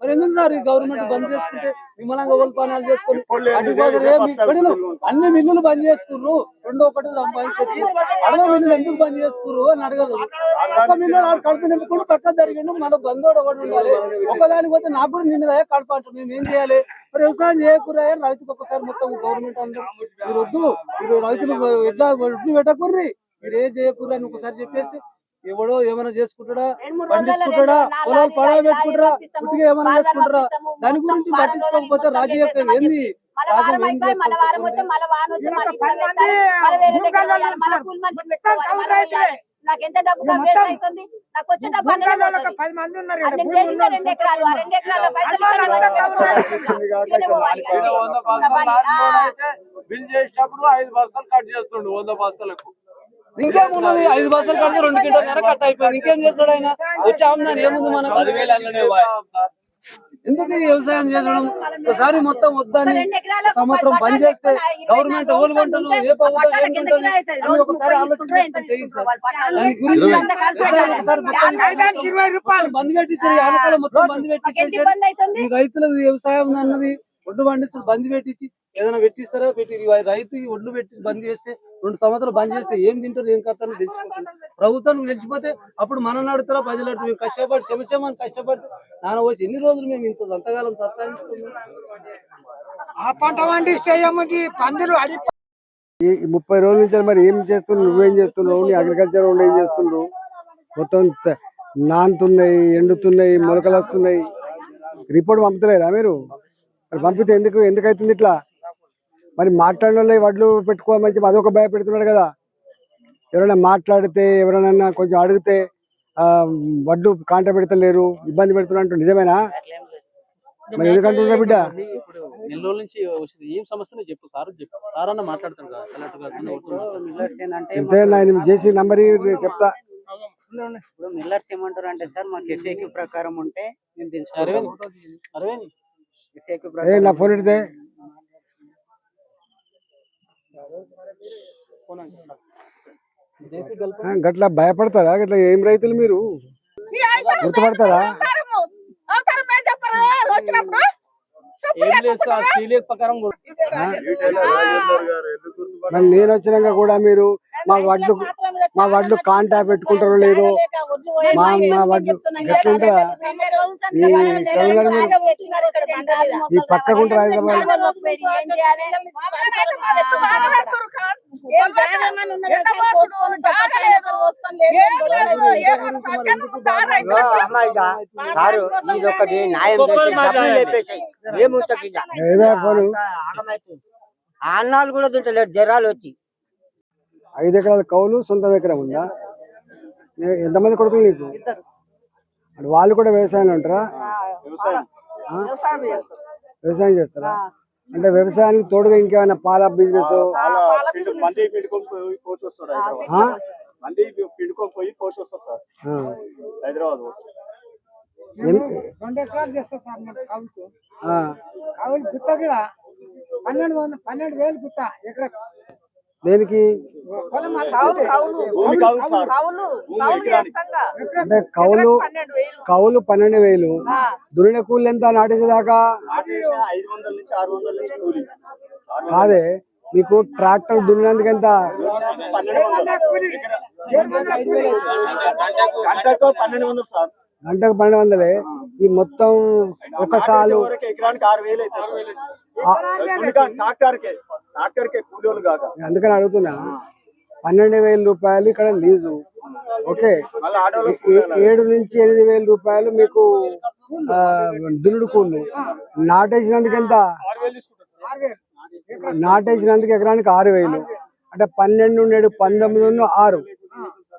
మరి ఎందుకు సార్ ఈ గవర్నమెంట్ బంద్ చేసుకుంటే విమలంగా ఓల్ పనాలు చేసుకొని అన్ని మిల్లులు బంద్ చేసుకుర్రు రెండో ఒకటి సంపాదించి అడవ మిల్లులు ఎందుకు బంద్ చేసుకుర్రు అని అడగదు ఒక్క మిల్లు కడుపు నింపుకుంటూ పక్క జరిగిండు. మళ్ళీ బంద్ ఒకటి ఉండాలి. ఒకదానికి పోతే నాకు కూడా నిన్నదా కడప మేము ఏం చేయాలి? మరి వ్యవసాయం చేయకురా రైతుకు ఒక్కసారి మొత్తం గవర్నమెంట్ అందరూ మీరు వద్దు మీరు రైతులు ఎట్లా పెట్టకుర్రి? మీరు ఏం చేయకుర్రి అని ఒకసారి చెప్పేస్తే ఎవడో ఏమైనా చేసుకుంటాడా పండించుకుంటాడా పొలాలు పడవ పెట్టుకుంటారా పుట్టిగా ఏమైనా చేసుకుంటారా దాని గురించి పట్టించుకోకపోతే రాజకీయ ఏంది డబ్బు అవుతుంది నాకు వచ్చే డబ్బు రెండు ఎకరాలు ఆ రెండు ఎకరాల పైసలు బిల్ చేసేటప్పుడు ఐదు బస్తాలు కట్ చేస్తుండు వంద బస్తాలకు ఇంకేం ఉన్నది ఐదు బస్సులు కడితే రెండు కింటాలు కట్ అయిపోయింది ఇంకేం చేస్తాడు ఆయన వచ్చి ఆమ్దాని ఏముంది మనకు. ఎందుకు వ్యవసాయం చేయడం ఒకసారి మొత్తం వద్దని సంవత్సరం బంద్ చేస్తే గవర్నమెంట్ ఓలు కొంటారు ఉంటే ఏ ప్రభుత్వం? అని ఒకసారి ఆలోచన? దాని గురించి. ఒకసారి మొత్తం బంద్ పెట్టించారు ఆనకాలం మొత్తం బంద్ పెట్టించారు రైతులకు వ్యవసాయం అన్నది ఒడ్లు పండించు బంద్ పెట్టించి ఏదైనా పెట్టిస్తారా పెట్టి రైతు ఈ ఒడ్లు పెట్టి బంద్ చేస్తే రెండు సంవత్సరాలు బంద్ చేస్తే ఏం తింటారు ఏం కథను తెలుసుకుంటారు ప్రభుత్వం తెలిసిపోతే అప్పుడు మనం అడుగుతారా ప్రజలు అడుగుతారు? మేము కష్టపడి చెమచమని కష్టపడి నాన్న వచ్చి ఎన్ని రోజులు మేము ఇంత పందులు అడి ఈ ముప్పై రోజుల నుంచి మరి ఏం చేస్తున్నావు నువ్వేం చేస్తున్నావు నీ అగ్రికల్చర్ వాళ్ళు ఏం చేస్తున్నావు మొత్తం నానుతున్నాయి ఎండుతున్నాయి మొలకలు వస్తున్నాయి. రిపోర్ట్ పంపుతలేదా మీరు? మరి పంపితే ఎందుకు ఎందుకు అవుతుంది ఇట్లా? మరి మాట్లాడిన వడ్లు పెట్టుకోమని చెప్పి అదొక భయపెడుతున్నాడు కదా. ఎవరైనా మాట్లాడితే ఎవరైనా కొంచెం అడిగితే వడ్లు కాంట పెడతలేరు ఇబ్బంది పెడుతున్నారు అంటూ నిజమేనా? మరి ఎందుకంటున్నా బిడ్డ? ఇప్పుడు నెల్లూరు నుంచి వచ్చింది. ఏం సమస్య చెప్పు సార్ చెప్పు. సార్ అన్న చేసి నంబర్ చెప్తా. ఇప్పుడు మిల్లర్స్ ఏమంటారు అంటే సార్ మాకు ఎఫ్ఏక్యూ ప్రకారం ఉంటే నా ఫోన్ ఇడితే జేసీ గల్ప ఆ, గట్లా భయపడతారా? గట్లా ఏం రైతులు మీరు? గుర్తుపడతారా? నేను వచ్చినాక కూడా మీరు మా వడ్లు మా వడ్లు కాంటా పెట్టుకుంటారో లేదో మా మా వడ్లు గట్లుంటా ఈ తెలంగాణ మీద ఈ పక్కకుంటారు హైదరాబాద్ ఏం చేయాలి? సారు ఇది ఒకటి న్యాయం చేసి డబ్బులు లేపేసాయి అన్నాలు కూడా తింటలేరు జ్వరాలు వచ్చి ఐదు ఎకరాల కౌలు సొంత ఎకరం ఉందా? ఎంతమంది కొడుకులు నీకు? వాళ్ళు కూడా వ్యవసాయంలో ఉంటారా ఆ? వ్యవసాయం చేస్తారా. అంటే వ్యవసాయానికి తోడుగా ఇంకేమైనా పాల బిజినెస్? హైదరాబాద్. మంది పిండుకొని పోయి కోసి వస్తాడు సార్ హైదరాబాద్ రెండు ఎకరాలు చేస్తా సార్ మన గుత్త కూడా పన్నెండు వంద పన్నెండు వేలు గుత్త ఎకరా దేనికి. అంటే కౌలు పన్నెండు వేలు. కౌలు పన్నెండు వేలు. దురిన కూలి ఎంత నాటేసేదాకా? కాదే మీకు ట్రాక్టర్ దున్నినందుకు ఎంత? గంటకు పన్నెండు వందలు ఈ మొత్తం ఒక సాలు అందుకని అడుగుతున్నా. పన్నెండు వేల రూపాయలు ఇక్కడ లీజు. ఓకే. ఏడు నుంచి ఎనిమిది వేల రూపాయలు మీకు దున్నుడు కూలు నాటేసినందుకు ఎంత? నాటేసినందుకు ఎకరానికి ఆరు వేలు. అంటే పన్నెండు నేడు పంతొమ్మిది ఆరు.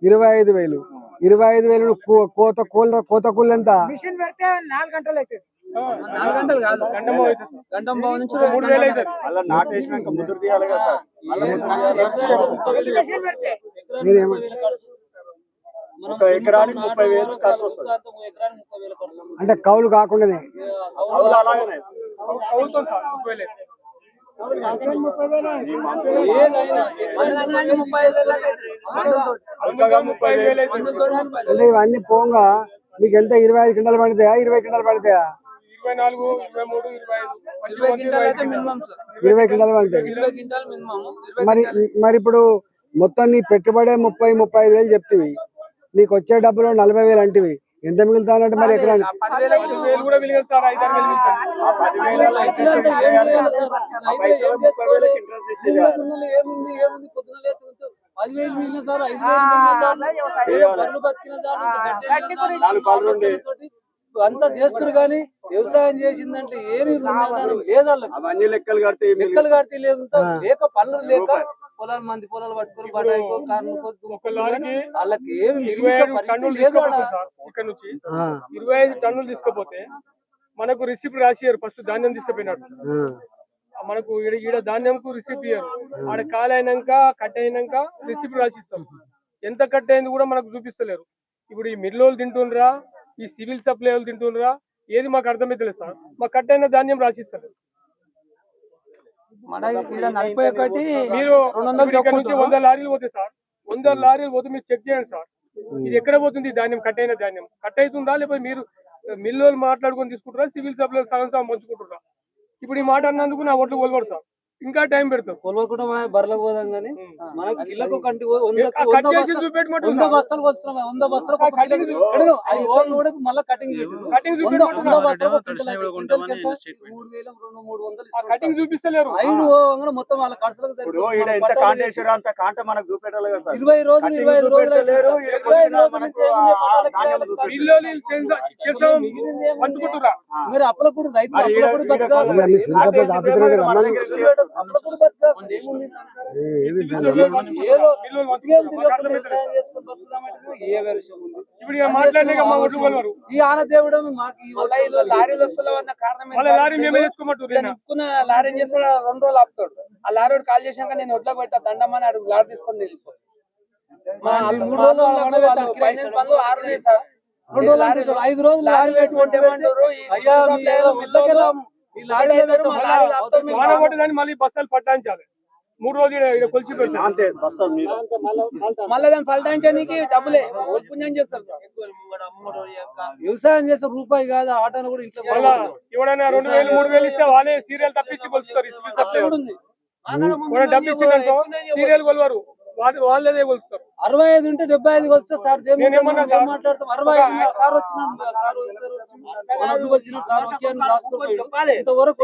ఇరవై ఐదు వేలు. ఇరవై ఐదు వేలు కోత కోత కోత కూలు ఎంత మిషన్ పెడితే నాలుగు గంటలు అంటే కౌలు కాకుండానే. అంటే ఇవన్నీ పోగా. మీకు ఎంత? ఇరవై ఐదు కింటాలు పడతాయా ఇరవై కింటాలు పడతాయా ఇరవై నాలుగు ఇరవై మూడు ఇరవై ఐదు. ఇరవై కింటాలు పడతాయి మరి మరి ఇప్పుడు మొత్తం నీ పెట్టుబడే ముప్పై ముప్పై ఐదు వేలు చెప్తివి. నీకు వచ్చే డబ్బులు నలభై వేలు అంటివి. ఎంత మిగులుతానంటే మరి ఎక్కడ పదివేల మిగిలిన సార్ ఐదు వేలు మిగిలిన సార్. బతికిన సార్ అంతా చేస్తారు కానీ వ్యవసాయం చేసిందంటే ఏమి లేదు వాళ్ళకి. లెక్కలు కడితే లెక్కలు కడితే లేదు. లేక పనులు లేక. పొలాలు మంది పొలాలు పట్టుకొని బడాయికో వాళ్ళకి ఏమి ఇరవై మిగిలిన ఐదు పరిస్థితి టన్నులు లేదు ఇక్కడ నుంచి ఇరవై ఐదు టన్నులు తీసుకుపోతే మనకు రిసిప్ట్ రాసియారు ఫస్ట్ ధాన్యం తీసుకుపోయినాడు. ఆ, మనకు ఈడ ఈడ ధాన్యంకు రిసిప్ట్ ఇయ్యారు. ఆడ కాలు అయినాక కట్ అయినాక రిసిప్ట్ రాసిస్తాం. ఎంత కట్ అయింది కూడా మనకు చూపిస్తలేరు. ఇప్పుడు ఈ మిల్లోళ్ళు తింటుండ్రా ఈ సివిల్ సప్లై వాళ్ళు తింటుండ్రా ఏది మాకు అర్థమైతలేదు సార్. మాకు కట్ అయిన ధాన్యం రాసిస్తారు. మీరు ఇక్కడ నుంచి. వంద లారీలు పోతాయి సార్ వంద లారీలు పోతే మీరు చెక్ చేయండి సార్. ఇది ఎక్కడ పోతుంది ధాన్యం? కట్ అయిన ధాన్యం. కట్ అవుతుందా లేకపోతే మీరు మిల్లు వాళ్ళు మాట్లాడుకొని తీసుకుంటారా సివిల్ సప్లై సగం సగం పంచుకుంటారా ఇప్పుడు ఈ మాట అన్నందుకు నా ఒట్లు కొలవరు సార్. ఇంకా టైం పెడతాం. కొలవకుండా మనం బర్రెలకు పోదాం కానీ మనకు కిలకు కంటి వంద కట్ చేసి. బస్తాలకు వస్తున్నాం. వంద బస్తాలకు అవి కూడా మళ్ళీ కటింగ్ కటింగ్ కటింగ్. చూపిస్తలేరు. ఐదు మొత్తం వాళ్ళ ఖర్చులకు కాంటేశ్వర అంత కాంట మనకు చూపెట్టాలి కదా ఇరవై రోజులు ఇరవై ఐదు రోజులు మరి అప్పులప్పుడు రైతులు మరి ఈడ- అప్పులప్పుడు ఈడ బతకాలి. ఈ ఆన దేవుడు మాకు లారీలు వస్తున్న కారణం లారీ చేస్తాడు రెండు రోజులు ఆపుతాడు. ఆ లారీ కాల్ చేశాక నేను ఒడ్లో పెట్టా దండమని అడుగు లారీ తీసుకొని వెళ్ళిపో. మూడు రోజులు ఆరు. ఐదు రోజులు లారీ పెట్టి ఉంటే ఏమంటారు? అయ్యా మళ్ళీ బస్తాలు పట్టాయించాలి. మూడు రోజులు కొలిచి పెడతారు. మళ్ళీ దాన్ని ఫలితాంచడానికి డబ్బులే. పుణ్యం చేస్తారు. వ్యవసాయం చేస్తే రూపాయి కాదు ఆటోను కూడా ఇంట్లో ఎవడైనా రెండు వేలు మూడు వేలు ఇస్తే వాళ్ళే సీరియల్ తప్పించి కొలుస్తారు డబ్బు ఇచ్చిందనుకో సీరియల్ కొలవరు. వాళ్ళు వాళ్ళదే కొలుస్తారు. అరవై ఐదు ఉంటే డెబ్బై ఐదు వస్తే సార్? మాట్లాడతాం అరవై ఐదు. సార్ వచ్చినాడు సార్ వచ్చారు వచ్చినాడు సార్ ఇంతవరకు.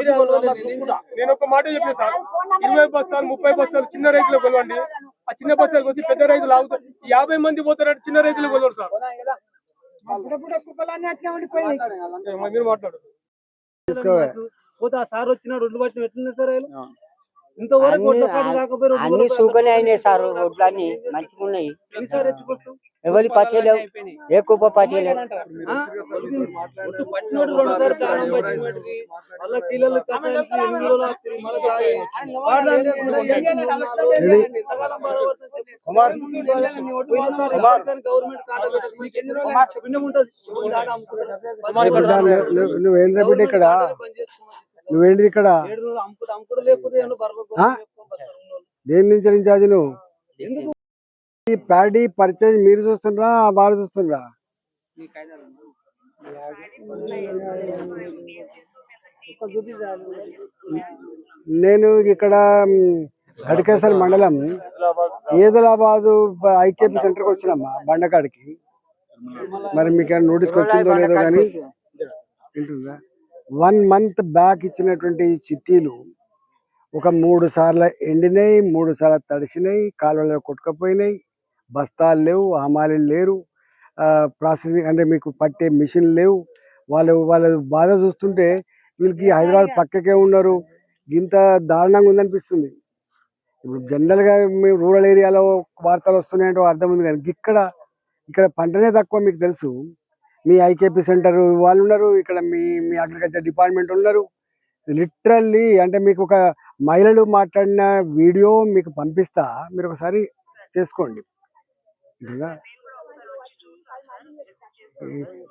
నేను ఒక మాట చెప్పాను సార్. ఇరవై బస్తాలు ముప్పై బస్తాలు చిన్న రైతులు కొలవండి. ఆ చిన్న బస్తాలకు వచ్చి పెద్ద రైతులు ఆగుతారు యాభై మంది పోతారంటే చిన్న రైతులు కొలవరు సార్. మీరు మాట్లాడు. పోతే ఆ సార్ వచ్చినాడు ఒడ్లు పట్టిన ఎట్లున్నాయి సార్ అన్ని సూకనే అయినాయి సార్ రోడ్లు అన్ని మంచిగా ఉన్నాయి ఎవరి పచ్చలేవు ఏ కుప్ప బాధపడతాం చెప్పు. కుమార్. నువ్వు- ఇక్కడ. నువ్వేంటి ఇక్కడ. దేని నుంచి ఇన్ఛార్జ్ నువ్వు ఈ ప్యాడీ పర్చేజ్ మీరు చూస్తుండ్రా వాళ్ళు చూస్తుండ్రా. నేను ఇక్కడ గడికేసర్ మండలం ఏదలాబాదు ఐకేపీ సెంటర్కి వచ్చినమ్మా బండకాడికి. మరి మీకు ఏమైనా నోటీస్ వచ్చిందో లేదో కానీ వింటుందా? వన్ మంత్ బ్యాక్ ఇచ్చినటువంటి చిట్టీలు ఒక మూడు సార్లు ఎండినాయి మూడు సార్లు తడిసినాయి కాలువలో కొట్టుకపోయినాయి బస్తాలు లేవు హమాలీలు లేరు ప్రాసెసింగ్ అంటే మీకు పట్టే మిషన్ లేవు. వాళ్ళు వాళ్ళ బాధ చూస్తుంటే వీళ్ళకి హైదరాబాద్ పక్కకే ఉన్నారు. ఇంత దారుణంగా ఉందనిపిస్తుంది. ఇప్పుడు జనరల్గా మేము రూరల్ ఏరియాలో వార్తలు వస్తున్నాయంటే అర్థం ఉంది కానీ ఇక్కడ ఇక్కడ పంటనే తక్కువ మీకు తెలుసు. మీ ఐకేపీ సెంటర్ వాళ్ళు ఉన్నారు ఇక్కడ మీ మీ అగ్రికల్చర్ డిపార్ట్మెంట్ ఉన్నారు. లిటరల్లీ అంటే మీకు ఒక మహిళలు మాట్లాడిన వీడియో మీకు పంపిస్తా మీరు ఒకసారి చేసుకోండి.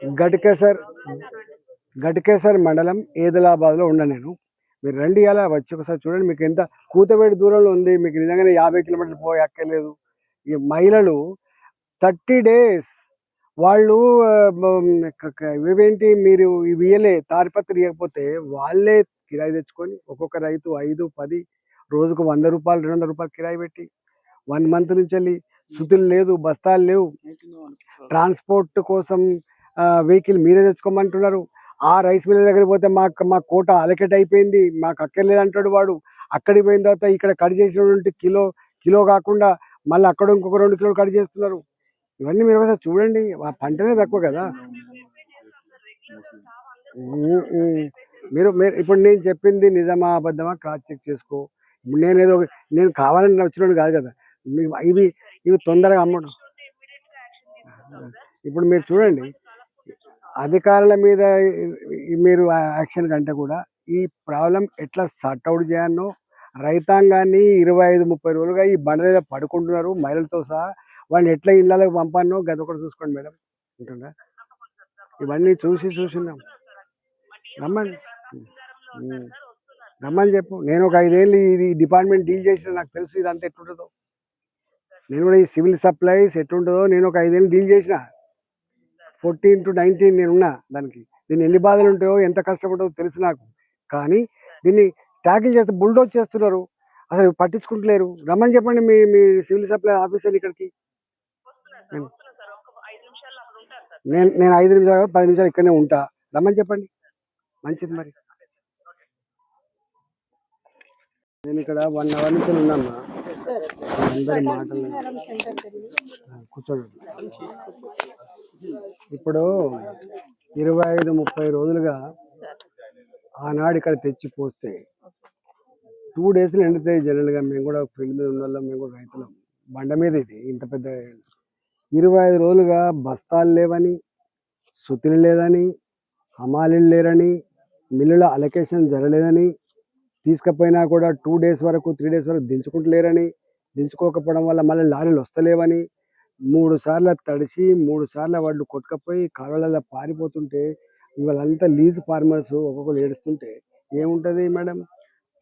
ఇంకా గటికేసర్ మండలం ఏదలాబాద్లో ఉన్నా నేను. మీరు రండి అలా వచ్చి ఒకసారి చూడండి మీకు ఎంత కూతవేడి దూరంలో ఉంది మీకు నిజంగానే యాభై కిలోమీటర్లు పోయి అక్కర్లేదు. ఈ మహిళలు థర్టీ డేస్ వాళ్ళు ఇవేంటి మీరు ఇవి ఇయ్యలే తాడిపత్రి ఇవ్వకపోతే వాళ్ళే కిరాయి తెచ్చుకొని ఒక్కొక్క రైతు ఐదు పది రోజుకు వంద రూపాయలు రెండు వందల రూపాయలు కిరాయి పెట్టి వన్ మంత్ నుంచి వెళ్ళి సుతులు లేదు బస్తాలు లేవు. ట్రాన్స్పోర్ట్ కోసం వెహికల్ మీరే తెచ్చుకోమంటున్నారు. ఆ రైస్ మిల్ దగ్గర పోతే మాకు మా కోట అలకెట్ అయిపోయింది మాకు అక్కర్లేదు అంటాడు వాడు. అక్కడికి పోయిన తర్వాత ఇక్కడ కట్ చేసినటువంటి కిలో కిలో కాకుండా మళ్ళీ అక్కడ ఇంకొక రెండు కిలోలు కట్ చేస్తున్నారు. ఇవన్నీ మీరు ఒకసారి చూడండి. ఆ పంటనే తక్కువ కదా. మీరు మీరు ఇప్పుడు నేను చెప్పింది నిజమా అబద్ధమా క్రాస్ చెక్ చేసుకో. ఇప్పుడు నేను ఏదో నేను కావాలని వచ్చినాడు కాదు కదా. ఇవి ఇవి తొందరగా అమ్మడం ఇప్పుడు మీరు చూడండి. అధికారుల మీద మీరు యాక్షన్ కంటే కూడా ఈ ప్రాబ్లం ఎట్లా సార్ట్ అవుట్ చేయాలో రైతాంగాన్ని ఇరవై ఐదు ముప్పై రోజులుగా ఈ బండ మీద పడుకుంటున్నారు మహిళలతో సహా వాళ్ళు ఎట్లా ఇళ్ళకి పంపానో గది ఒకటి చూసుకోండి మేడం. ఉంటుందా? ఇవన్నీ చూసి చూసినాం. రమ్మని. రమ్మని చెప్పు. నేను ఒక ఐదేళ్ళు ఇది డిపార్ట్మెంట్ డీల్ చేసిన నాకు తెలుసు ఇదంతా ఎట్లుంటుందో. నేను కూడా ఈ సివిల్ సప్లైస్ ఎట్లుంటుందో నేను ఒక ఐదేళ్ళు డీల్ చేసిన. ఫోర్టీన్ టు నైన్టీన్ నేను ఉన్నా దానికి. దీన్ని ఎన్ని బాధలు ఉంటాయో ఎంత కష్టపడో తెలుసు నాకు. కానీ దీన్ని ట్యాకిల్ చేస్తే బుల్డోజ్ చేస్తున్నారు. అసలు పట్టించుకుంటలేరు. రమ్మని చెప్పండి మీ మీ సివిల్ సప్లై ఆఫీసర్ ఇక్కడికి. నేను నేను ఐదు నిమిషాలు పది నిమిషాలు ఇక్కడనే ఉంటా. రమ్మని చెప్పండి. మంచిది మరి. నేను ఇక్కడ వన్ అవర్ నుంచి ఉన్నామ్మా అందరి మాటలు కూర్చోండి. ఇప్పుడు ఇరవై ఐదు ముప్పై రోజులుగా ఆనాడు ఇక్కడ తెచ్చి పోస్తే టూ డేస్లో ఎండుతాయి జనరల్గా. మేము కూడా ఫీల్డ్ మీద ఉన్న వాళ్ళం, మేము కూడా రైతులం. బండ మీద ఇది. ఇంత పెద్ద ఇరవై ఐదు రోజులుగా బస్తాలు లేవని సుతిని లేదని హమాలీలు లేరని మిల్లుల అలొకేషన్ జరగలేదని తీసుకుపోయినా కూడా టూ డేస్ వరకు త్రీ డేస్ వరకు దించుకుంటలేరని దించుకోకపోవడం వల్ల మళ్ళీ లారీలు వస్తలేవని మూడు సార్లు తడిసి మూడు సార్లు వాళ్ళు కొట్టుకపోయి కాలువలలో పారిపోతుంటే ఇవాళంతా లీజ్ ఫార్మర్స్ ఒక్కొక్కరు ఏడుస్తుంటే ఏముంటది మేడం?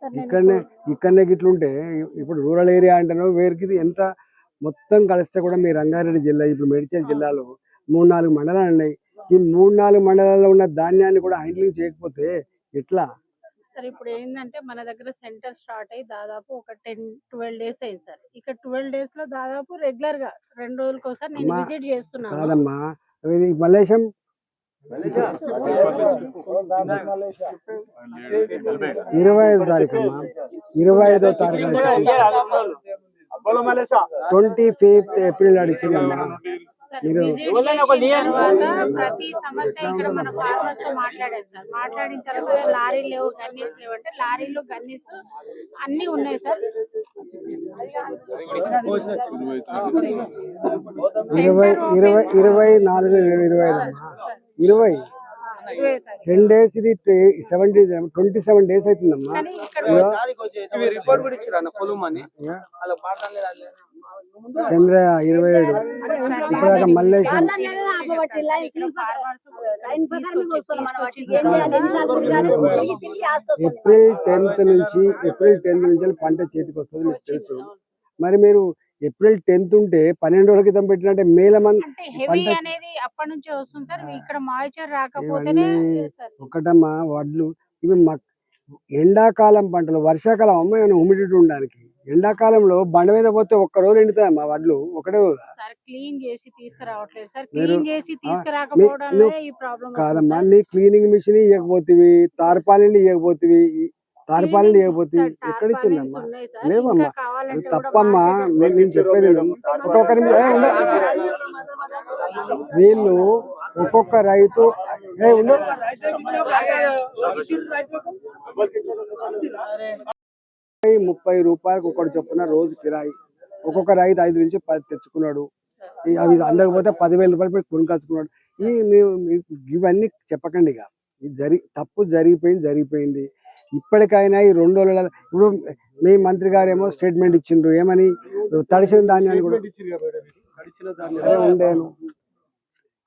ఇక్కడనే ఇక్కడనే గిట్లుంటే ఇప్పుడు రూరల్ ఏరియా అంటేనో వేరికి ఎంత మొత్తం కలిస్తే కూడా మీ రంగారెడ్డి జిల్లా ఇప్పుడు మేడ్చల్ జిల్లాలో మూడు నాలుగు మండలాలు ఉన్నాయి. ఈ మూడు నాలుగు మండలాల్లో ఉన్న ధాన్యాన్ని కూడా హ్యాండ్లింగ్ చేయకపోతే ఎట్లా? సార్ ఇప్పుడు ఏంటంటే మన దగ్గర సెంటర్ స్టార్ట్ అయ్యి దాదాపు ఒక టెన్ ట్వెల్వ్ డేస్ అయింది సార్. ఇక ట్వెల్వ్ డేస్లో దాదాపు రెగ్యులర్గా రెండు రోజులకి ఒకసారి నేను విజిట్ చేస్తున్నాను. కాదమ్మా. మలేషం ఇరవై ఐదు తారీఖు అమ్మా. ఇరవై ఐదో తారీఖు ట్వంటీ ఫిఫ్త్ ఏప్రిల్ అడిచిందమ్మా సార్ మీరు- ప్రతి సమస్య ఇక్కడ మన ఫార్మర్స్తో మాట్లాడారు సార్. మాట్లాడిన తర్వాత లారీలు లేవు గన్నీస్ లేవు అంటే లారీలు గన్నీస్ అన్ని ఉన్నాయి సార్. ఇరవై ఇరవై ఇరవై నాలుగు ఇరవై ఇరవై. టెన్ డేస్ ఇది సెవెంటీ ట్వంటీ సెవెన్ డేస్ అవుతుందమ్మా. కానీ ఇక్కడ ఇవి రిపోర్ట్ కూడా ఇచ్చారు అన్న పొలం అని. ఇక అలా మాట్లాడలేదు చంద్ర ఇరవై ఏడు. దాకా మల్లేశం. ఏప్రిల్ టెన్త్ నుంచి ఏప్రిల్ టెన్త్ నుంచి పంట చేతికి వస్తుంది మీకు తెలుసు. మరి మీరు ఏప్రిల్ టెన్త్ ఉంటే పన్నెండు రోజుల క్రితం పెట్టినట్టే మేల మంది ఒకటమ్మా వడ్లు ఇవి ఎండాకాలం పంటలు వర్షాకాలం అమ్మ ఏమైనా హ్యూమిడిటీ ఉండడానికి. ఎండాకాలంలో బండ మీద పోతే ఒక్క రోజు ఎండుతాయమ్మా వడ్లు ఒకటే కాదమ్మా నీ క్లీనింగ్ మిషన్ ఇవ్వకపోతివి తారపాలీలు ఇవ్వకపోతివి తారపాలీలు ఇవ్వకపోతే ఎక్కడ ఇచ్చిందమ్మా లేవమ్మా. తప్పమ్మా. నేను చెప్పేది విను. ఒక్కొక్క నిమిషం ఏ, ఉండు. వీళ్ళు ఒక్కొక్క రైతు ముప్పై రూపాయలకు ఒకటి చొప్పున రోజు కిరాయి. ఒక్కొక్క రైతు ఐదు నుంచి పది తెచ్చుకున్నాడు. అవి అందకపోతే పదివేల రూపాయలు పెట్టి కొనుకొచ్చుకున్నాడు ఈ ఇవన్నీ చెప్పకండి ఇక. ఇది జరి తప్పు జరిగిపోయింది జరిగిపోయింది. ఇప్పటికైనా ఈ రెండు రోజుల ఇప్పుడు మీ మంత్రి గారు ఏమో స్టేట్మెంట్ ఇచ్చిండ్రు. ఏమని? తడిసిన ధాన్యాన్ని కూడా ఉండేను.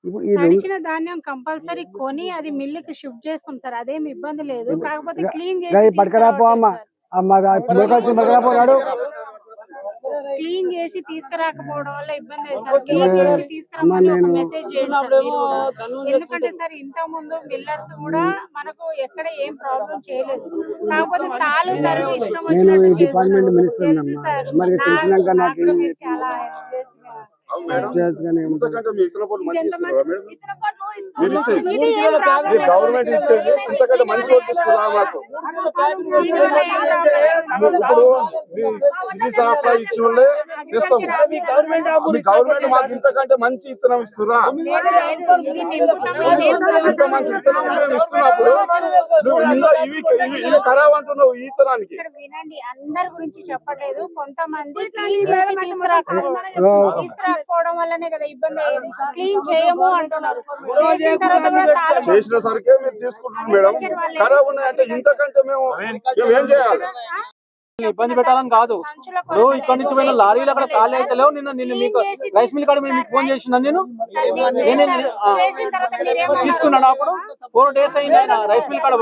ఇప్పుడు ఈ రెండు తడిచిన ధాన్యం కంపల్సరీ కొని అది మిల్లుకి షిఫ్ట్ చేస్తాం సార్. అదేం ఇబ్బంది లేదు. కాకపోతే క్లీన్గా ఈ పట్టుకరాపో అమ్మ. అమ్మ లోకాల్సి పట్టుకరాపోరాడు క్లీన్ చేసి తీసుకురాకపోవడం వల్ల ఇబ్బంది లేదు సార్. క్లీన్ చేసి తీసుకురమ్మని ఒక నేను- మెసేజ్ చేయండి సార్. ఎందుకంటే సార్ ఇంత ముందు మిల్లర్స్ కూడా మనకు ఎక్కడ ఏం ప్రాబ్లం చేయలేదు. కాకపోతే తాలు తరువు ఇష్టం వచ్చినట్టు చాలా మీరు ఇచ్చేది. గవర్నమెంట్ ఇచ్చేది. ఇంతకంటే మంచి ఇస్తున్నారా మాకు. ఇప్పుడు మీ సిటీ సప్లై ఇచ్చిన వాళ్ళే తెస్తాం మీ గవర్నమెంట్ మాకు ఇంతకంటే మంచి ఇత్తనం ఇస్తురా? ఇంత మంచి ఇత్తనం మేము ఇస్తున్నప్పుడు నువ్వు ఇందులో ఇవి ఇవి ఖరాబ్ అంటున్నావు ఈ ఇత్తనానికి. ఇక్కడ వినండి అందరి గురించి చెప్పట్లేదు. కొంతమంది క్లీన్ చేసి తీసుకురాకపోవడం తీసుకురాకపోవడం వల్లనే కదా ఇబ్బంది అయ్యేది. క్లీన్ చేయము అంటున్నారు. చేసిన తర్వాత కూడా తాళం చేసిన సరికే మీరు తీసుకుంటున్నారు మేడం. ఖరాబ్ ఉన్నాయంటే ఇంతకంటే మేము మేము ఏం చేయాలి? ఇబ్బంది పెట్టాలని కాదు. ఇప్పుడు ఇక్కడ నుంచి పోయిన లారీలు అక్కడ ఖాళీ అయితే లేవు. నిన్న నిన్న మీకు రైస్ మిల్ కాడ మేము మీకు ఫోన్ చేసిన నేను. నేనే తీసుకున్నాను అప్పుడు? ఫోర్ డేస్ అయింది ఆయన రైస్ మిల్ కాడ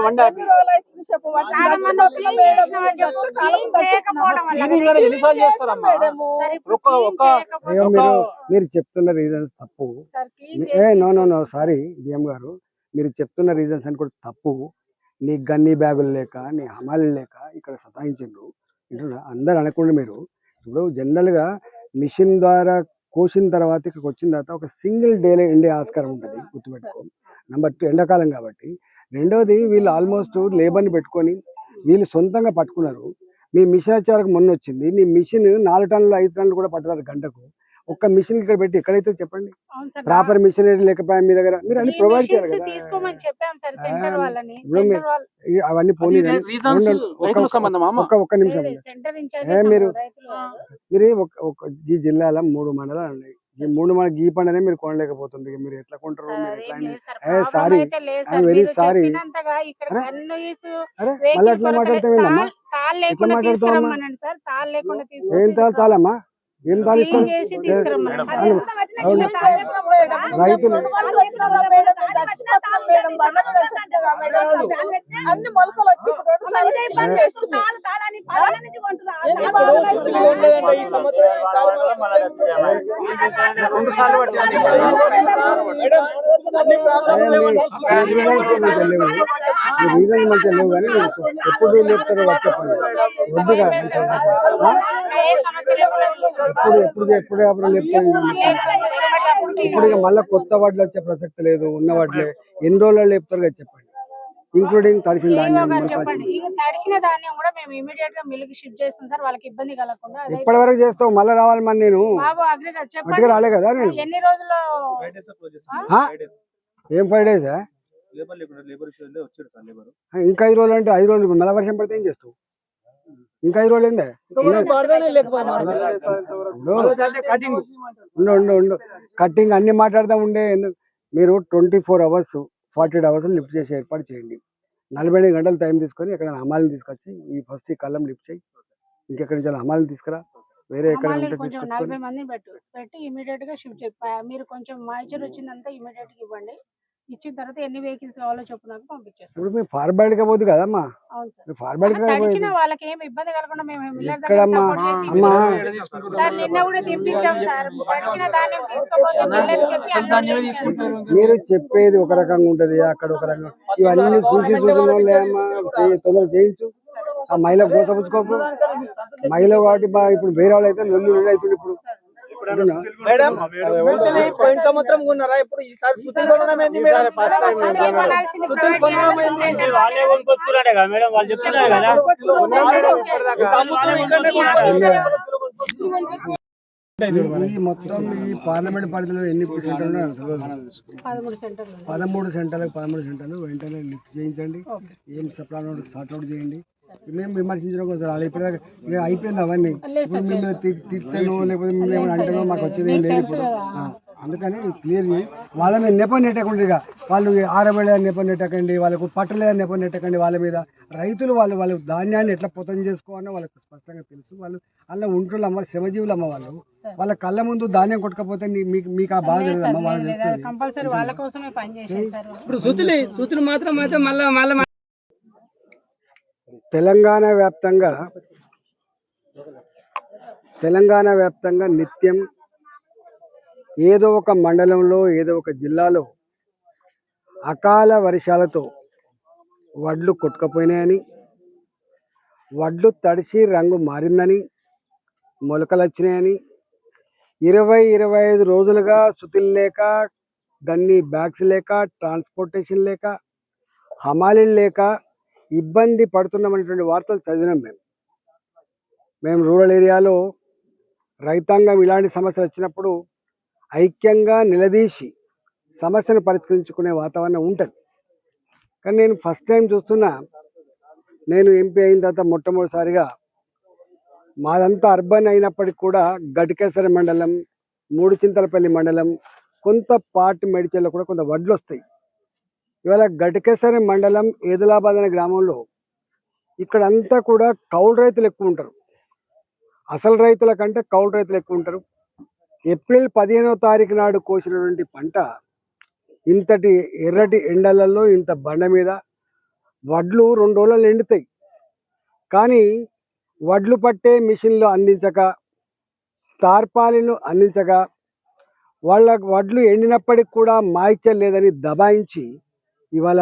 అనేది ఎన్నిసార్లు చేస్తారమ్మా? ఒక్క ఒక్క మీరు మీరు చెప్తున్న రీజన్స్ తప్పు. ఏ no no no sorry DM గారు. మీరు చెప్తున్న రీజన్స్ అని కూడా తప్పు. నీ గన్ని బ్యాగులు లేక నీ హమాలి లేక ఇక్కడ సతాయించిండ్రు. అందరు అనకుండా మీరు. ఇప్పుడు జనరల్గా మిషన్ ద్వారా కోసిన తర్వాత ఇక్కడికి వచ్చిన తర్వాత ఒక సింగిల్ డేలో ఎండే ఆస్కారం ఉంటుంది గుర్తుపెట్టుకో. నెంబర్ టూ ఎండాకాలం కాబట్టి. రెండోది వీళ్ళు ఆల్మోస్ట్ లేబర్ని పెట్టుకొని వీళ్ళు సొంతంగా పట్టుకున్నారు. మీ మిషన్ వచ్చేవరకు మొన్న వచ్చింది నీ మిషన్ నాలుగు టన్నులు ఐదు టన్నులు కూడా పట్టుతారు గంటకు. ఒక్క మిషన్ ఇక్కడ పెట్టి ఎక్కడైతే చెప్పండి? అవును సార్ ప్రాపర్ మిషనరీ లేకపోయా? మీ దగ్గర? మీరు అన్ని ప్రొవైడ్ చేయాలి machines కదా తీసుకోమని చెప్పాం సార్ సెంటర్ ఆ, వాళ్ళని. ఇప్పుడు మీ- సెంటర్ వాళ్ళు ఈ అవన్నీ పోనీ ఒక్క ఒక్క నిమిషం. మీరు-. మీరు ఒక ఒక ఈ జిల్లాలో మూడు మండలాలు ఉన్నాయి. ఈ మూడు మండల ఈ పండనే మీరు కొనలేకపోతుంది మీరు ఎట్లా కొంటారు? సార్, ఎట్లా లేదు సార్, మళ్ళీ తాళ్- తాళ్ తాళ్ లేకుండా ఏం తాలు తాళమ్మా? ఏం. రైతులు. అన్ని మొలకలు వచ్చి రెండు సార్లు మంచిగా లేవు కానీ ఎప్పుడు లేపుతారో వచ్చి చెప్పండి వద్దుగా ఎప్పుడు ఎప్పుడు ఎప్పుడు అప్పుడు లేపుతారు ఇప్పుడు ఇక మళ్ళీ కొత్త వడ్లు వచ్చే ప్రసక్తి లేదు ఉన్న వడ్లే ఎన్ని రోజులు లేపుతారు కదా చెప్పండి. ఇంక్లూడింగ్ తడిసిన ధాన్యం తడిసిన ధాన్యం కూడా మేము ఇమీడియట్గా మిల్లుకి షిఫ్ట్ చేస్తాం సార్ వాళ్ళకి ఇబ్బంది కలగకుండా. అదే ఎప్పటి వరకు చేస్తావు? మళ్ళీ రావాలి మరి నేను. రాలే కదా నేను. ఎన్ని రోజుల్లో? ఏం five days labour labour labour విషయంలో వచ్చాడు సార్ లేబర్ ఇంకా ఐదు రోజులు అంటే ఐదు రోజులు మళ్ళీ వర్షం పడితే ఏం చేస్తావు? ఇంకా ఐదు రోజులు ఉండు. ఉండు ఉండు కట్టింగ్ అన్ని మాట్లాడతా ఉండే మీరు twenty four hours forty eight hours lift చేసి ఏర్పాటు చేయండి. నలభై ఐదు గంటలు టైం తీసుకొని ఎక్కడ హమాలిని తీసుకొచ్చి ఈ ఫస్ట్ ఈ కళ్ళం లిఫ్ట్ చేయి. ఇంకెక్కడి నుంచి హమాలిని తీసుకురా. వేరే ఎక్కడ కొంచెం నలభై మందిని పెట్టు పెట్టి ఇమీడియట్గా షిఫ్ట్ మీరు కొంచెం మాయిచర్ వచ్చిందంతా ఇమీడియట్గా ఇవ్వండి. ఇచ్చిన తర్వాత ఎన్ని వెహికల్స్ కావాలో చెప్పు నాకు పంపించేస్తాం ఇప్పుడు మీరు ఫార్వర్డ్గా పోదు కదమ్మా? అవును సార్. ఫార్వర్డ్ తడిచిన వాళ్ళకి ఏమి ఇబ్బంది కలగకుండా మేము మిల్లర్ దగ్గర ఎక్కడమ్మా? సపోర్ట్ చేసి అమ్మా. సార్ నిన్న కూడా దింపించాం సార్. తడిచిన ధాన్యం తీసుకోపోతే మిల్లర్ చెప్పి మీరు చెప్పేది ఒక రకంగా ఉంటది. అక్కడ ఒక రకంగా ఇవన్నీ చూసి చూసిన వాళ్ళే అమ్మా. చేయి- తొందరగా చేయించు. ఆ మహిళ కోసపుచ్చుకోపు మహిళ కాబట్టి బా ఇప్పుడు వేరే వాళ్ళు అయితే అవుతుంది ఇప్పుడు? మేడం పోయిన సంవత్సరం కొన్నారా ఇప్పుడు ఈసారి సుతిల్ కొనడం ఏంది మేడం సుతిల్ కొనాల్సిన సుతిల్ కొనడం ఏంది వాళ్ళే కొనుక్కొచ్చుకున్నాడే కదా మేడం వాళ్ళు చెప్తున్నారు కదా ఇంత అమ్ముతున్నారు ఇక్కడనే ఈ- ఈ మొత్తం ఈ పార్లమెంట్ పరిధిలో ఎన్ని సెంటర్లు. పదమూడు సెంటర్లు. పదమూడు సెంటర్లకు పదమూడు సెంటర్లు వెంటనే లిఫ్ట్ చేయించండి ఏం సప్లాన్ అవుట్ చేయండి మేము విమర్శించడం కోసం రాలేదు ఇప్పుడు ఇక అయిపోయింది అవన్నీ. ఇప్పుడు మేము తిట్టను లేకపోతే మేము ఏమైనా అంటేనో మాకు వచ్చేది ఏం లేదు. ఇప్పుడు అందుకని క్లియర్ చేయి వాళ్ళ మీద నెపం నెట్టకుండా ఇక. వాళ్ళు ఆరబెళ్ళని నెపనెట్టకండి వాళ్ళకు పట్టలేదని నెపనెట్టకండి వాళ్ళ మీద. రైతులు వాళ్ళు వాళ్ళ ధాన్యాన్ని ఎట్లా పొతం చేసుకోవాలో వాళ్ళకి స్పష్టంగా తెలుసు. వాళ్ళు అలా ఉంటున్న అమ్మ శ్రమజీవులు అమ్మ వాళ్ళు. వాళ్ళ కళ్ళ ముందు ధాన్యం కొట్టకపోతే మీకు మీకు ఆ బాధ తెలుస్తుంది. కంపల్సరీ వాళ్ళ ఇప్పుడు సుతులు సుతులు మాత్రం అయితే మళ్ళీ మళ్ళీ తెలంగాణ వ్యాప్తంగా తెలంగాణ వ్యాప్తంగా నిత్యం ఏదో ఒక మండలంలో ఏదో ఒక జిల్లాలో అకాల వర్షాలతో వడ్లు కొట్టుకపోయినాయని వడ్లు తడిసి రంగు మారిందని మొలకలు వచ్చినాయని ఇరవై ఇరవై ఐదు రోజులుగా సుతులు లేక దాన్ని బ్యాగ్స్ లేక ట్రాన్స్పోర్టేషన్ లేక హమాలీలు లేక ఇబ్బంది పడుతున్నామనేటువంటి వార్తలు చదివినాం మేము. మేము రూరల్ ఏరియాలో రైతాంగం ఇలాంటి సమస్యలు వచ్చినప్పుడు ఐక్యంగా నిలదీసి సమస్యను పరిష్కరించుకునే వాతావరణం ఉంటుంది. కానీ నేను ఫస్ట్ టైం చూస్తున్నా నేను ఎంపీ అయిన తర్వాత మొట్టమొదటిసారిగా మాదంతా అర్బన్ అయినప్పటికి కూడా గడికేసరి మండలం మూడు చింతలపల్లి మండలం కొంత పార్ట్ మెడిచల్లో కూడా కొంత వడ్లు వస్తాయి ఇవాళ గడికేసరి మండలం ఏదులాబాద్ అనే గ్రామంలో ఇక్కడంతా కూడా కౌలు రైతులు ఎక్కువ ఉంటారు. అసలు రైతుల కంటే కౌలు రైతులు ఎక్కువ ఉంటారు. ఏప్రిల్ పదిహేనవ తారీఖు నాడు కోసినటువంటి పంట ఇంతటి ఎర్రటి ఎండలలో ఇంత బండ మీద వడ్లు రెండు రోజులు ఎండుతాయి. కానీ వడ్లు పట్టే మిషన్లు అందించక తార్పాలిను అందించక వాళ్ళ వడ్లు ఎండినప్పటికి కూడా మాయిచ్చలేదని దబాయించి ఇవాళ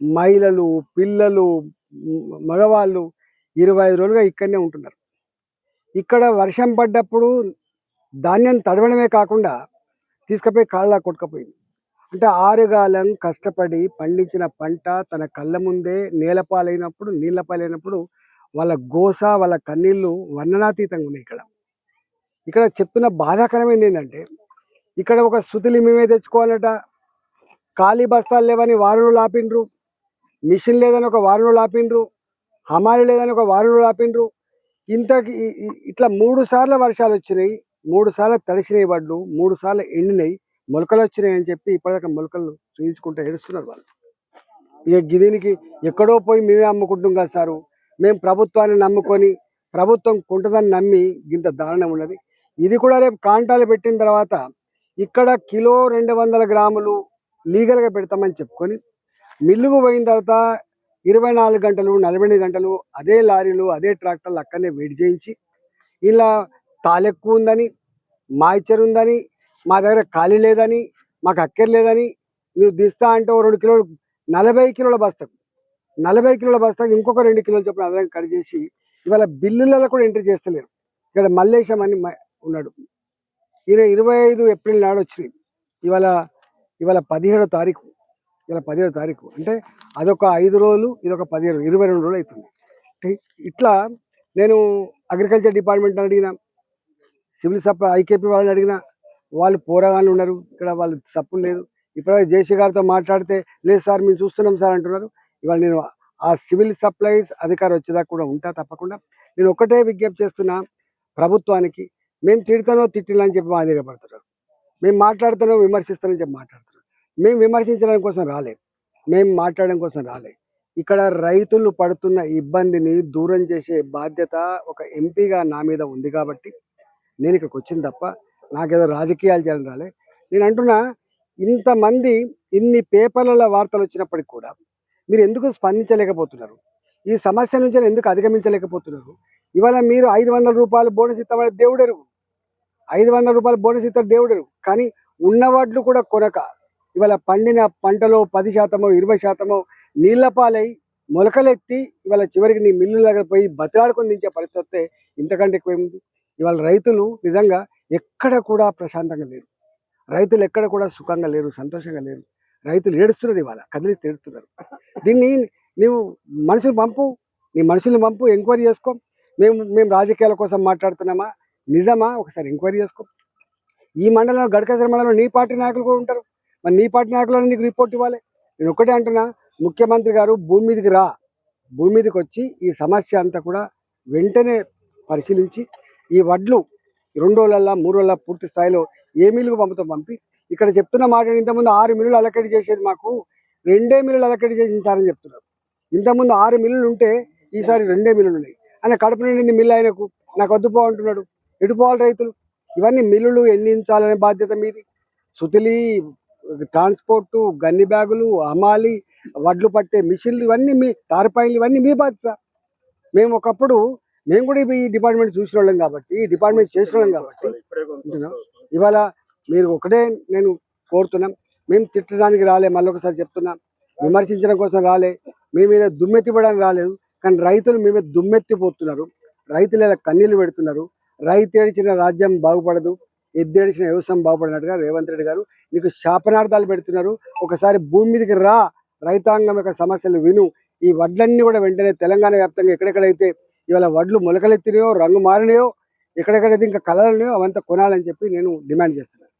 మహిళలు పిల్లలు మగవాళ్ళు ఇరవై ఐదు రోజులుగా ఇక్కడనే ఉంటున్నారు. ఇక్కడ వర్షం పడ్డప్పుడు ధాన్యం తడవడమే కాకుండా తీసుకుపోయి కాళ్ళ కొట్టుకుపోయింది. అంటే ఆరుగాలం కష్టపడి పండించిన పంట తన కళ్ళ ముందే నేలపాలైనప్పుడు నీళ్ళపాలైనప్పుడు వాళ్ళ గోస వాళ్ళ కన్నీళ్ళు వర్ణనాతీతంగా ఉన్నాయి ఇక్కడ. ఇక్కడ చెప్తున్న బాధాకరమైనది ఏంటంటే ఇక్కడ ఒక శుతిలి మేమే తెచ్చుకోవాలట ఖాళీ బస్తాలు లేవని వారులు లాపిండ్రు. మిషన్ లేదని ఒక వారులు లాపిండ్రు. హమాలి లేదని ఒక వారులు లాపిండ్రు. ఇంతకి ఇట్లా మూడు సార్లు వర్షాలు వచ్చినాయి. మూడు సార్లు తడిసినాయి వడ్లు మూడు సార్లు ఎండినాయి. మొలకలు వచ్చినాయి అని చెప్పి ఇప్పటిదాకా మొలకలు చూయించుకుంటూ ఏడుస్తున్నారు వాళ్ళు. ఇక దీనికి ఎక్కడో పోయి మేమే అమ్ముకుంటాం కదా సారు. మేము ప్రభుత్వాన్ని నమ్ముకొని ప్రభుత్వం కొంటుందని నమ్మి ఇంత దారుణం ఉన్నది. ఇది కూడా రేపు కాంటాలు పెట్టిన తర్వాత ఇక్కడ కిలో రెండు వందల గ్రాములు లీగల్గా పెడతామని చెప్పుకొని మిల్లుకు పోయిన తర్వాత ఇరవై నాలుగు గంటలు నలభై ఎనిమిది గంటలు అదే లారీలు అదే ట్రాక్టర్లు అక్కడనే వెయిట్ చేయించి ఇలా తాలెక్కువ ఉందని మాయిచర్ ఉందని మా దగ్గర ఖాళీ లేదని మాకు అక్కర్లేదని లేదని దిస్తా అంటే ఓ రెండు కిలోలు నలభై కిలోల బస్తాకు నలభై కిలోల బస్తాకు ఇంకొక రెండు కిలోలు చొప్పున అదనం కట్ చేసి ఇవాళ బిల్లులలో కూడా ఎంట్రీ చేస్తలేరు. ఇక్కడ మల్లేశం అని ఉన్నాడు. ఈయన ఇరవై ఐదు ఏప్రిల్ నాడు వచ్చినాయి ఇవాళ ఇవాళ పదిహేడో తారీఖు. ఇవాళ పదిహేడో తారీఖు. అంటే అదొక ఐదు రోజులు ఇదొక పదిహేడు ఇరవై రెండు రోజులు అవుతుంది ఇట్లా నేను అగ్రికల్చర్ డిపార్ట్మెంట్ అడిగిన సివిల్ సప్లై ఐకేపీ వాళ్ళని అడిగిన వాళ్ళు పోరాగాళ్ళు ఉన్నారు. ఇక్కడ వాళ్ళు సప్పు లేదు. ఇప్పుడు జేసీ గారితో మాట్లాడితే లేదు సార్ మేము చూస్తున్నాం సార్ అంటున్నారు. ఇవాళ నేను ఆ సివిల్ సప్లైస్ అధికారి వచ్చేదాకా కూడా ఉంటా తప్పకుండా. నేను ఒకటే విజ్ఞప్తి చేస్తున్నా ప్రభుత్వానికి మేము తిడతానో తిట్టిలా అని చెప్పి మా దగ్గర పడుతున్నారు. మేము మాట్లాడుతున్నాం విమర్శిస్తానని చెప్పి మాట్లాడుతున్నాం మేము విమర్శించడం కోసం రాలే మేము మాట్లాడడం కోసం రాలే ఇక్కడ రైతులు పడుతున్న ఇబ్బందిని దూరం చేసే బాధ్యత ఒక ఎంపీగా నా మీద ఉంది కాబట్టి నేను ఇక్కడికి వచ్చింది తప్ప నాకేదో రాజకీయాలు చేయాలని రాలే. నేను అంటున్నా ఇంతమంది ఇన్ని పేపర్లలో వార్తలు వచ్చినప్పటికి కూడా మీరు ఎందుకు స్పందించలేకపోతున్నారు? ఈ సమస్య నుంచి ఎందుకు అధిగమించలేకపోతున్నారు? ఇవాళ మీరు ఐదు వందల రూపాయలు బోనస్ ఇస్తామని దేవుడెరుగు ఐదు వందల రూపాయలు బోనస్ ఇస్తారు దేవుడు. కానీ ఉన్న వడ్లు కూడా కొనక. ఇవాళ పండిన పంటలో పది శాతమో ఇరవై శాతమో నీళ్ళ పాలై మొలకలెత్తి ఇవాళ చివరికి నీ మిల్లు దగ్గర పోయి బతిలాడుకొని దించే పరిస్థితి వస్తే ఇంతకంటే ఎక్కువ ఏముంది? ఇవాళ రైతులు నిజంగా ఎక్కడ కూడా ప్రశాంతంగా లేరు. రైతులు ఎక్కడ కూడా సుఖంగా లేరు సంతోషంగా లేరు. రైతులు ఏడుస్తున్నారు ఇవాళ కదిలిస్తే ఏడుస్తున్నారు. దీన్ని నీవు మనుషులు పంపు నీ మనుషుల్ని పంపు ఎంక్వైరీ చేసుకో. మేము మేము రాజకీయాల కోసం మాట్లాడుతున్నామా? నిజమా? ఒకసారి ఎంక్వైరీ చేసుకో. ఈ మండలంలో గడకేశ్వర మండలంలో నీ పార్టీ నాయకులు కూడా ఉంటారు. మరి నీ పార్టీ నాయకులను నీకు రిపోర్ట్ ఇవ్వాలి. నేను ఒకటే అంటున్నా ముఖ్యమంత్రి గారు భూమి మీదకి రా. భూమి మీదకి వచ్చి ఈ సమస్య అంతా కూడా వెంటనే పరిశీలించి ఈ వడ్లు రెండు రోజులల్లా మూడు రోజుల పూర్తి స్థాయిలో ఏ మిల్లుకు పంపుతాం పంపి. ఇక్కడ చెప్తున్న మాట ఇంతకుముందు ఆరు మిల్లులు అలకెట్ చేసేది మాకు రెండే మిల్లులు అలకెట్ చేసింది సార్ అని చెప్తున్నారు. ఇంతకుముందు ఆరు మిల్లులు ఉంటే ఈసారి రెండే మిల్లులు ఉన్నాయి. ఆయన కడుపు నిండింది మిల్లు ఆయనకు. నాకు వద్దు పో అంటున్నాడు ఎటు రైతులు? ఇవన్నీ మిల్లులు ఎన్నించాలనే బాధ్యత మీది. సుతిలి ట్రాన్స్పోర్టు గన్ని బ్యాగులు అమాలి వడ్లు పట్టే మిషన్లు ఇవన్నీ మీ తారపాయిలు ఇవన్నీ మీ బాధ్యత. మేము ఒకప్పుడు మేము కూడా ఈ డిపార్ట్మెంట్ చూసిన వాళ్ళం కాబట్టి ఈ డిపార్ట్మెంట్ చేసిన వాళ్ళం కాబట్టి ఇవాళ మీరు ఒకటే నేను కోరుతున్నాం. మేము తిట్టడానికి రాలే మళ్ళీ ఒకసారి చెప్తున్నాం. విమర్శించడం కోసం రాలే మీ మీద దుమ్మెత్తిపోవడానికి రాలేదు. కానీ రైతులు మీ మీద దుమ్మెత్తిపోతున్నారు. రైతులు ఇలా కన్నీళ్ళు పెడుతున్నారు. రైతు ఏడిచిన రాజ్యం బాగుపడదు ఎద్దేడిచిన వ్యవసాయం బాగుపడినట్టుగా రేవంత్ రెడ్డి గారు నీకు శాపనార్థాలు పెడుతున్నారు. ఒకసారి భూమి మీదకి రా రైతాంగం యొక్క సమస్యలు విను. ఈ వడ్లన్నీ కూడా వెంటనే తెలంగాణ వ్యాప్తంగా ఎక్కడెక్కడైతే ఇవాళ వడ్లు మొలకలెత్తినాయో రంగు మారినాయో ఎక్కడెక్కడైతే ఇంకా కలలున్నాయో అవంతా కొనాలని చెప్పి నేను డిమాండ్ చేస్తున్నాను.